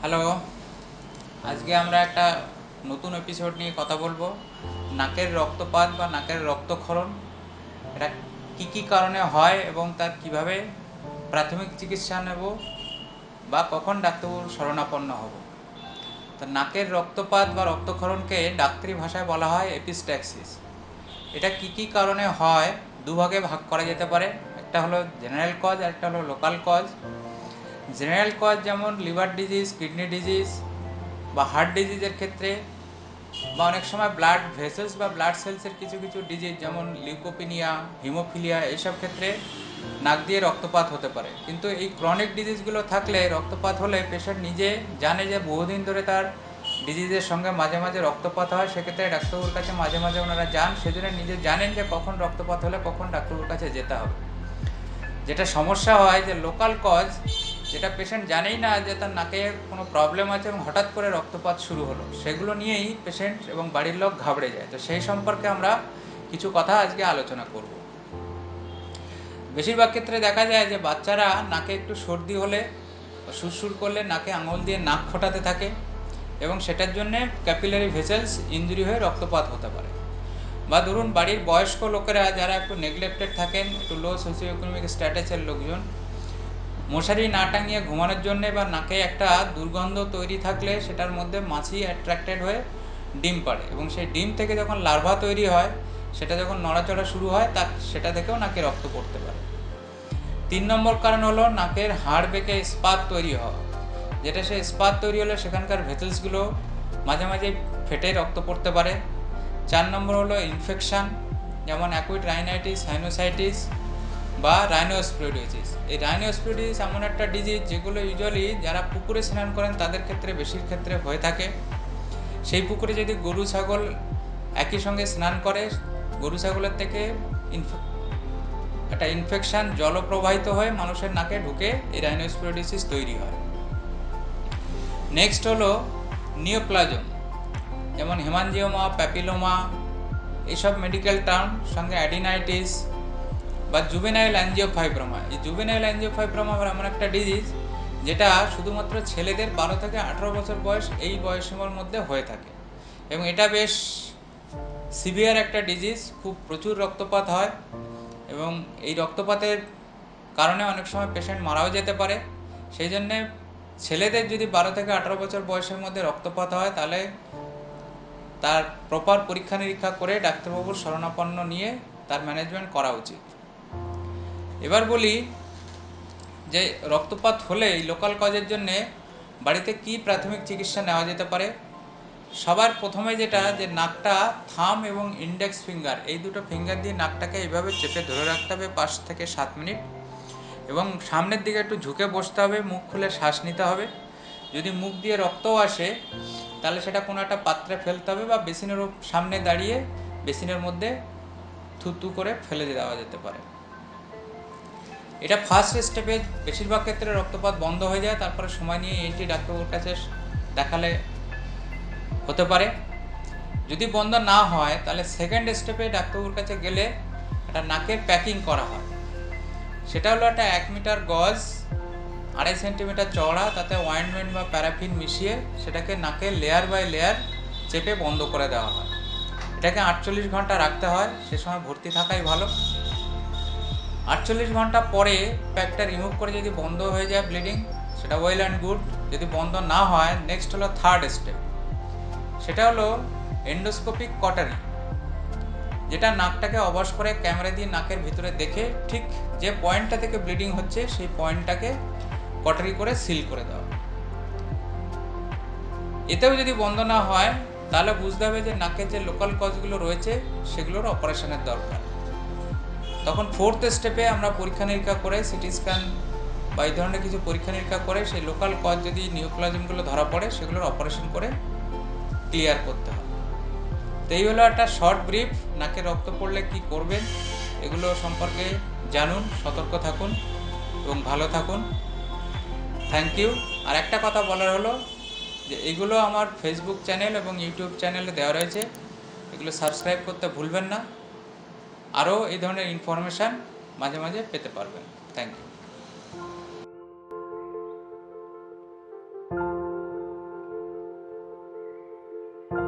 Hello. আজকে আমরা একটা নতুন এপিসোড নিয়ে কথা বলব। নাকের রক্তপাত বা নাকের রক্তক্ষরণ, এটা কী কী কারণে হয় এবং তার কীভাবে প্রাথমিক চিকিৎসা নেব বা কখন ডাক্তারবাবুর শরণাপন্ন হব। তো নাকের রক্তপাত বা রক্তক্ষরণকে ডাক্তারি ভাষায় বলা হয় এপিস্ট্যাক্সিস এটা কী কী কারণে হয়? দুভাগে ভাগ করা যেতে পারে। একটা হলো জেনারেল কজ আর একটা হলো লোকাল কজ জেনারেল কজ যেমন লিভার ডিজিজ কিডনি ডিজিজ বা হার্ট ডিজিজের ক্ষেত্রে বা অনেক সময় ব্লাড ভেসেলস বা ব্লাড সেলসের কিছু কিছু ডিজিজ যেমন লিউকোপিনিয়া হিমোফিলিয়া এইসব ক্ষেত্রে নাক দিয়ে রক্তপাত হতে পারে। কিন্তু এই ক্রনিক ডিজিজগুলো থাকলে রক্তপাত হলে পেশেন্ট নিজে জানে যে বহুদিন ধরে তার ডিজিজের সঙ্গে মাঝে মাঝে রক্তপাত হয়, সেক্ষেত্রে ডাক্তারবাবুর কাছে মাঝে মাঝে ওনারা যান। সেজন্য নিজে জানেন যে কখন রক্তপাত হলে কখন ডাক্তারবাবুর কাছে যেতে হবে। যেটা সমস্যা হয় যে লোকাল কজ যেটা পেশেন্ট জানেই না যে তার নাকে কোনো প্রবলেম আছে এবং হঠাৎ করে রক্তপাত শুরু হলো, সেগুলো নিয়েই পেশেন্ট এবং বাড়ির লোক ঘাবড়ে যায়। তো সেই সম্পর্কে আমরা কিছু কথা আজকে আলোচনা করব। বেশিরভাগ ক্ষেত্রে দেখা যায় যে বাচ্চারা নাকে একটু সর্দি হলে সুরসুর করলে নাকে আঙুল দিয়ে নাক ফোটাতে থাকে এবং সেটার জন্য ক্যাপিলারি ভেসেলস ইঞ্জুরি হয়ে রক্তপাত হতে পারে। বা ধরুন বাড়ির বয়স্ক লোকেরা যারা একটু নেগলেক্টেড থাকেন, একটু লো সোশিও ইকোনমিক স্ট্যাটাসের লোকজন মশারি না টাঙিয়ে ঘুমানোর জন্য বা নাকে একটা দুর্গন্ধ তৈরি থাকলে সেটার মধ্যে মাছি অ্যাট্রাক্টেড হয়ে ডিম পাড়ে এবং সেই ডিম থেকে যখন লার্ভা তৈরি হয়, সেটা যখন নড়াচড়া শুরু হয় তা সেটা থেকেও নাকে রক্ত পড়তে পারে। তিন নম্বর কারণ হলো নাকের হাড় বেঁকে স্পাত তৈরি হওয়া। যেটা সে স্পাত তৈরি হলে সেখানকার ভেসেলসগুলো মাঝে মাঝে ফেটে রক্ত পড়তে পারে। চার নম্বর হলো ইনফেকশান যেমন অ্যাকুইড রাইনাইটিস সাইনোসাইটিস বা রাইনোস্প্লোডিসিস এই রাইনোস্প্লোডিস এমন একটা ডিজিজ যেগুলো ইউজুয়ালি যারা পুকুরে স্নান করেন, তাদের ক্ষেত্রে, বেশির ক্ষেত্রে হয়ে থাকে। সেই পুকুরে যদি গরু, ছাগল একই সঙ্গে স্নান করে, গরু, ছাগলের থেকে একটা ইনফেকশন জল প্রবাহিত হয়ে মানুষের নাকে ঢুকে এই রাইনোস্প্লোডিসিস তৈরি হয়। নেক্সট হলো নিওপ্লাজম যেমন হেমানজিওমা প্যাপিলোমা এইসব মেডিকেল টার্ম সঙ্গে অ্যাডিনাইটিস বা জুবেনাইল অ্যাঞ্জিওফাইব্রোমা এই জুবেনাইল অ্যাঞ্জিওফাইব্রোমা এমন একটা ডিজিজ যেটা শুধুমাত্র ছেলেদের বারো থেকে আঠেরো বছর বয়স এই বয়সীমার মধ্যে হয়ে থাকে। এবং এটা বেশ সিভিয়ার একটা ডিজিজ খুব প্রচুর রক্তপাত হয় এবং এই রক্তপাতের কারণে অনেক সময় পেশেন্ট মারাও যেতে পারে। সেই জন্যে ছেলেদের যদি বারো থেকে আঠারো বছর বয়সের মধ্যে রক্তপাত হয়, তাহলে তার প্রপার পরীক্ষা নিরীক্ষা করে ডাক্তারবাবুর শরণাপন্ন নিয়ে তার ম্যানেজমেন্ট করা উচিত। এবার বলি যে রক্তপাত হলে এই লোকাল কজের জন্যে বাড়িতে কি প্রাথমিক চিকিৎসা নেওয়া যেতে পারে? সবার প্রথমে যেটা যে নাকটা থাম এবং ইন্ডেক্স ফিঙ্গার এই দুটো ফিঙ্গার দিয়ে নাকটাকে এইভাবে চেপে ধরে রাখতে হবে পাঁচ থেকে সাত মিনিট এবং সামনের দিকে একটু ঝুঁকে বসতে হবে, মুখ খুলে শ্বাস নিতে হবে। যদি মুখ দিয়ে রক্তও আসে, তাহলে সেটা কোনো একটা পাত্রে ফেলতে হবে বা বেসিনের সামনে দাঁড়িয়ে বেসিনের মধ্যে থুতু করে ফেলে দেওয়া যেতে পারে। এটা ফার্স্ট স্টেপে বেশিরভাগ ক্ষেত্রে রক্তপাত বন্ধ হয়ে যায়, তারপরে সময় নিয়ে এনটি ডাক্তারবাবুর কাছে দেখালে হতে পারে। যদি বন্ধ না হয়, তাহলে সেকেন্ড স্টেপে ডাক্তারবাবুর কাছে গেলে একটা নাকের প্যাকিং করা হয়। সেটা হলো একটা এক মিটার গজ, আড়াই সেন্টিমিটার চওড়া, তাতে অয়েন্টমেন্ট বা প্যারাফিন মিশিয়ে সেটাকে নাকে লেয়ার বাই লেয়ার চেপে বন্ধ করে দেওয়া হয়। এটাকে আটচল্লিশ ঘণ্টা রাখতে হয়, সে সময় ভর্তি থাকাই ভালো। আটচল্লিশ ঘণ্টা পরে প্যাকটা রিমুভ করে যদি বন্ধ হয়ে যায় ব্লিডিং সেটা ওয়েল অ্যান্ড গুড যদি বন্ধ না হয় নেক্সট হলো থার্ড স্টেপ সেটা হলো এন্ডোস্কোপিক কটারি যেটা নাকটাকে অবশ করে ক্যামেরা দিয়ে নাকের ভিতরে দেখে ঠিক যে পয়েন্টটা থেকে ব্লিডিং হচ্ছে, সেই পয়েন্টটাকে কটারি করে সিল করে দেওয়া। এতেও যদি বন্ধ না হয়, তাহলে বুঝতে হবে যে নাকের যে লোকাল কজগুলো রয়েছে, সেগুলোর অপারেশনের দরকার। তখন ফোর্থ স্টেপে আমরা পরীক্ষা নিরীক্ষা করে সিটি স্ক্যান বা এই ধরনের কিছু পরীক্ষা নিরীক্ষা করে সেই লোকাল কজ যদি নিউপ্লাজমগুলো ধরা পড়ে, সেগুলোর অপারেশন করে ক্লিয়ার করতে হবে তো এই হলো একটা শর্ট ব্রিফ নাকে রক্ত পড়লে কি করবেন, এগুলো সম্পর্কে জানুন, সতর্ক থাকুন এবং ভালো থাকুন। থ্যাংক ইউ আর একটা কথা বলার হলো যে এগুলো আমার ফেসবুক চ্যানেল এবং ইউটিউব চ্যানেলে দেওয়া রয়েছে, এগুলো সাবস্ক্রাইব করতে ভুলবেন না। আরও এই ধরনের ইনফরমেশান মাঝে মাঝে পেতে পারবেন। Thank you